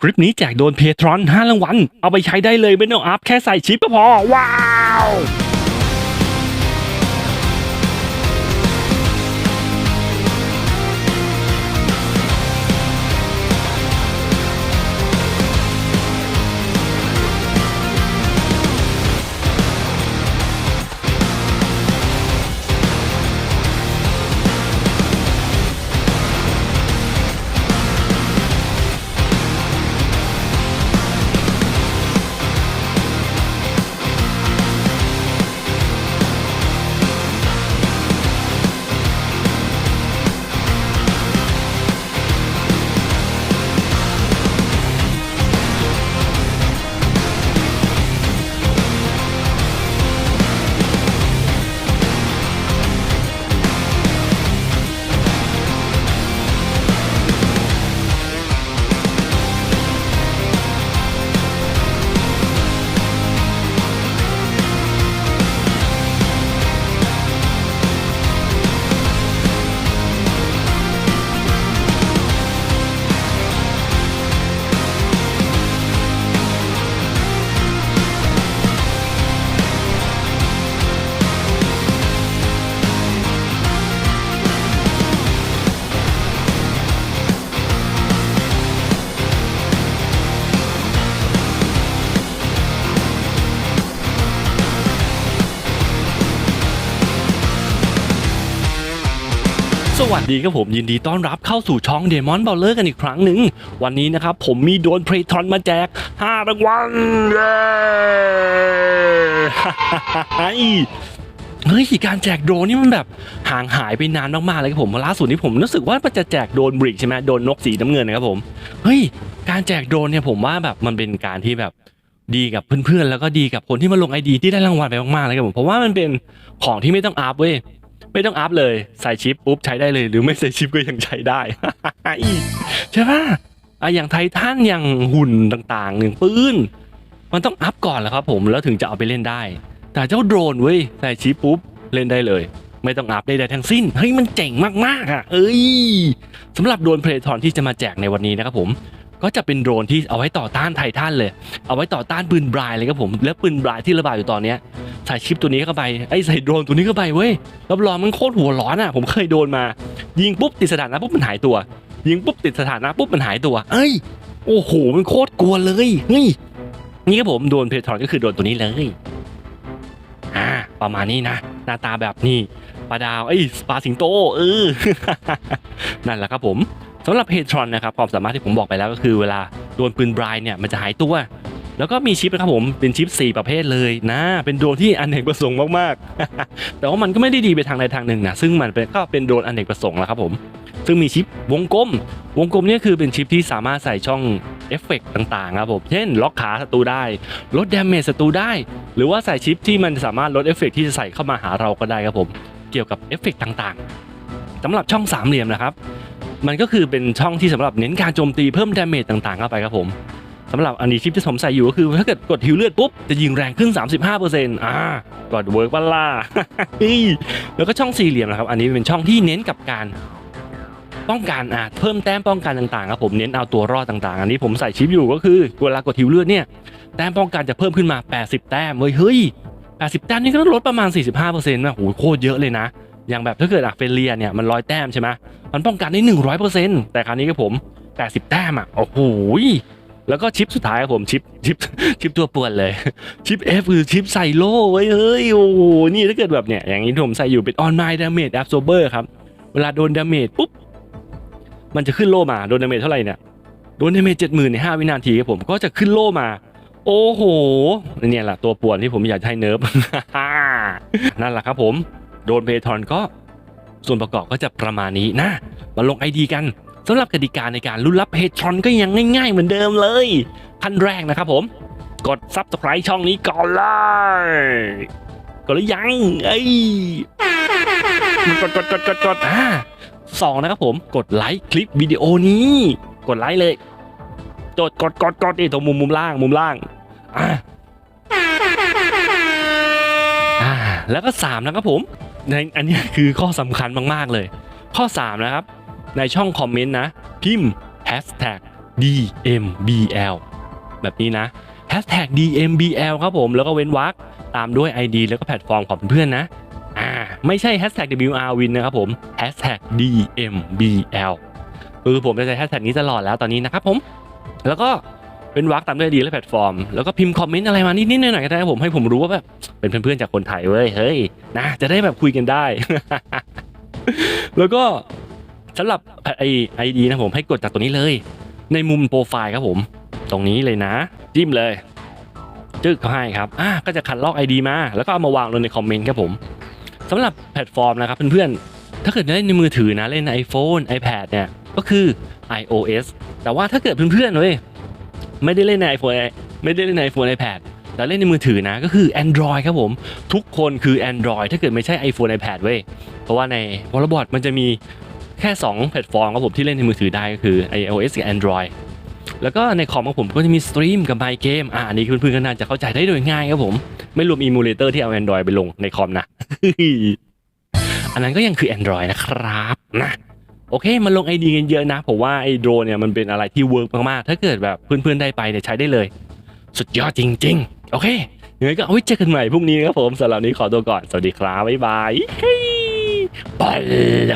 คลิปนี้แจกโดนเพทรอน5รางวัล เอาไปใช้ได้เลยไม่ต้องอัพแค่ใส่ชิปก็พอ ว้าว สวัสดีครับผมยินดีต้อนรับเข้าสู่ช่องเดมอนบอลเลอร์กันอีกครั้งหนึ่ง วันนี้นะครับผมมีโดนเพลทอนมาแจก 5 รางวัลเย้เฮ้ยการแจกโดนนี่มันแบบห่างหายไปนานมากๆเลยครับผมล่าสุดนี้ผมรู้สึกว่ามันจะแจกโดนบริกใช่ไหมโดนนกสีน้ำเงินนะครับผมเฮ้ยการแจกโดนเนี่ยผมว่าแบบมันเป็นการที่แบบดีกับเพื่อนๆแล้วก็ดีกับคนที่มาลงไอดีที่ได้รางวัลไปมากๆเลยครับผมเพราะว่ามันเป็นของที่ไม่ต้องอัพเว้ย ไม่ต้องอัพเลยใส่ชิปปุ๊บใช้ได้เลย หรือไม่ใส่ชิปก็ยังใช้ได้ใช่ปะอะอย่างไททันอย่างหุ่นต่างๆอย่างปืนมันต้องอัพก่อนแหละครับผมแล้วถึงจะเอาไปเล่นได้ แต่เจ้าโดรนเว้ยใส่ชิปปุ๊บเล่นได้เลย ไม่ต้องอัพได้ทั้งสิ้นเฮ้ยมันเจ๋งมากๆอะเอ้ยสำหรับโดรนเพลทอนที่จะมาแจกในวันนี้นะครับผมก็จะเป็นโดรนที่เอาไว้ต่อต้านไททันเลย เอาไว้ต่อต้านปืนบรายเลยครับผม และปืนบรายที่ระบาดอยู่ตอนเนี้ย ส่ชิปตัวนี้เข้าไปไอ้ใส่โดรนตัวนี้เข้าไปเว้ยรับรองมันโคตรหัวร้อนอะผมเคยโดนมา ยิงปุ๊บติดสถานะปุ๊บมันหายตัว ยิงปุ๊บติดสถานะปุ๊บมันหายตัว เอ้ยโอ้โหมันโคตรกลัวเลยเฮ้ยนี่ครับผมโดนเพทรอนก็คือโดนตัวนี้เลยอ่าประมาณนี้นะหน้าตาแบบนี้ปลาดาวเอ้ยปลาสิงโตเออนั่นแหละครับผมสำหรับเพทรอนนะครับความสามารถที่ผมบอกไปแล้วก็คือเวลาโดนปืนบรายเนี่ยมันจะหายตัว แล้วก็มีชิปนะครับผมเป็นชิป 4 ประเภทเลยนะเป็นโดรนที่อเนกประสงค์มากๆ แต่ว่ามันก็ไม่ได้ดีไปทางใดทางหนึ่งนะซึ่งมันก็เป็นโดรนอเนกประสงค์แล้วครับผมซึ่งมีชิปวงกลม วงกลมเนี่ยคือเป็นชิปที่สามารถใส่ช่องเอฟเฟกต์ต่างๆครับผม เช่น ล็อกขาศัตรูได้ ลดดาเมจศัตรูได้ หรือว่าใส่ชิปที่มันสามารถลดเอฟเฟกต์ที่จะใส่เข้ามาหาเราก็ได้ครับผม เกี่ยวกับเอฟเฟกต์ต่างๆสำหรับช่องสามเหลี่ยมนะครับ มันก็คือเป็นช่องที่สำหรับเน้นการโจมตีเพิ่มดาเมจต่างๆเข้าไปครับผม สำหรับอันนี้ชิปที่ผมใส่อยู่ก็คือ ถ้าเกิดกดฮิวเลือดปุ๊บ จะยิงแรงขึ้น 35%อ่ากดเวิร์กบ้าล่ะแล้วก็ช่องสี่เหลี่ยมนะครับ อันนี้เป็นช่องที่เน้นกับการป้องกันอะเพิ่มแต้มป้องกันต่างๆครับผมเน้นเอาตัวรอดต่างๆ อันนี้ผมใส่ชิปอยู่ก็คือเวลากดฮิวเลือดเนี่ยแต้มป้องกันจะเพิ่มขึ้นมา 80 แต้มเฮ้ยเฮ้ย80 แต้มนี่ก็ลดประมาณ 45%นะโหโคตรเยอะเลยนะอย่างแบบถ้าเกิดอะเฟเลียเนี่ยมันร้อยแต้มใช่ไหมมันป้องกันได้ 100%แต่คราวนี้ก็ผม 80 แต้มอะโอ้โห แล้วก็ชิปสุดท้ายครับผมชิปชิปชิปตัวปวนเลย ชิป F คือชิปใส่โล่เว้เฮ้ยโอ้โหนี่ถ้าเกิดแบบเนี่ยอย่างนี้ผมใส่อยู่เป็นออนไลน์ดาเมจแอบโซเบอร์ครับ เวลาโดนดาเมจปุ๊บมันจะขึ้นโล่มาโดนดาเมจเท่าไหร่เนี่ยโดนดาเมจเจ็ดหมื่นในห้าวินาทีครับผมก็จะขึ้นโล่มา โอ้โหเนี่ยแหละตัวปวนที่ผมอยากจะให้เนิร์ฟนั่นแหละครับผม โดนเพทอนก็ส่วนประกอบก็จะประมาณนี้นะ มาลงไอดีกัน สำหรับกติกาในการลุ้นรับเพทรอนก็ยังง่ายๆเหมือนเดิมเลยขั้นแรกนะครับผมกด Subscribe ช่องนี้ก่อนเลยกดหรือยังเอ้ยกดกดกดกดกดอ่าสองนะครับผมกดไลค์คลิปวิดีโอนี้ กดไลค์เลยกดกดกดกดนี่ตรงมุมมุมล่างมุมล่างอ่าอ่าแล้วก็สามนะครับผมในอันนี้คือข้อสำคัญมากๆเลย ข้อ 3 นะครับ ในช่องคอมเมนต์นะ พิมพ์ hashtag DMBL แบบนี้นะ Hashtag DMBL ครับผม แล้วก็เว้นวรรคตามด้วย ID แล้วก็แพลตฟอร์มของเพื่อนนะอ่าไม่ใช่ Hashtag WRWin นะครับผม Hashtag DMBL คือผมจะใช้ Hashtag นี้ตลอดแล้วตอนนี้นะครับผม แล้วก็เป็นวรรคตามด้วย ID และแพลตฟอร์ม แล้วก็พิมพ์คอมเมนต์อะไรมานิดๆหน่อยๆก็ได้ครับผมให้ผมรู้ว่าแบบเป็นเพื่อนๆจากคนไทยเว้ยเฮ้ยนะจะได้แบบคุยกันได้ แล้วก็ สำหรับไอไอดีนะผมให้กดจากตัวนี้เลย ในมุมโปรไฟล์ครับผม ตรงนี้เลยนะ จิ้มเลยจึ๊กเขาให้ครับอะก็จะคัดลอก ID มา แล้วก็เอามาวางลงในคอมเมนต์ครับผมสำหรับแพลตฟอร์มนะครับเพื่อนๆ ถ้าเกิดเล่นในมือถือนะเล่นใน iPhone iPad เนี่ยก็คือ iOS แต่ว่าถ้าเกิดเพื่อนๆเว้ยไม่ได้เล่นใน iPhone ไม่ได้เล่นใน iPhone iPad แต่เล่นในมือถือนะก็คือ Android ครับผม ทุกคนคือ Android ถ้าเกิดไม่ใช่ iPhone iPad เว้ยเพราะว่าในวอลบอร์ดมันจะมี แค่ 2 แพลตฟอร์มครับผมที่เล่นในมือถือได้ก็คือ iOS กับ Android แล้วก็ในคอมของผมก็จะมีสตรีมกับ My Game อ่าอันนี้เพื่อนๆก็น่าจะเข้าใจได้โดยง่ายครับผม ไม่รวมอีมูเลเตอร์ที่เอา Android ไปลงในคอมนะ อันนั้นก็ยังคือ Android นะครับนะโอเคมาลง ID กันเยอะนะ ผมว่าไอโดรนเนี่ยมันเป็นอะไรที่เวิร์กมากๆ ถ้าเกิดแบบเพื่อนๆได้ไปเนี่ยใช้ได้เลย สุดยอดจริง ๆ โอเคยังไงก็เอาไว้เจอกันใหม่พรุ่งนี้ครับผมสำหรับนี้ขอตัวก่อน สวัสดีครับ บ๊ายบายเฮ้ยไปเล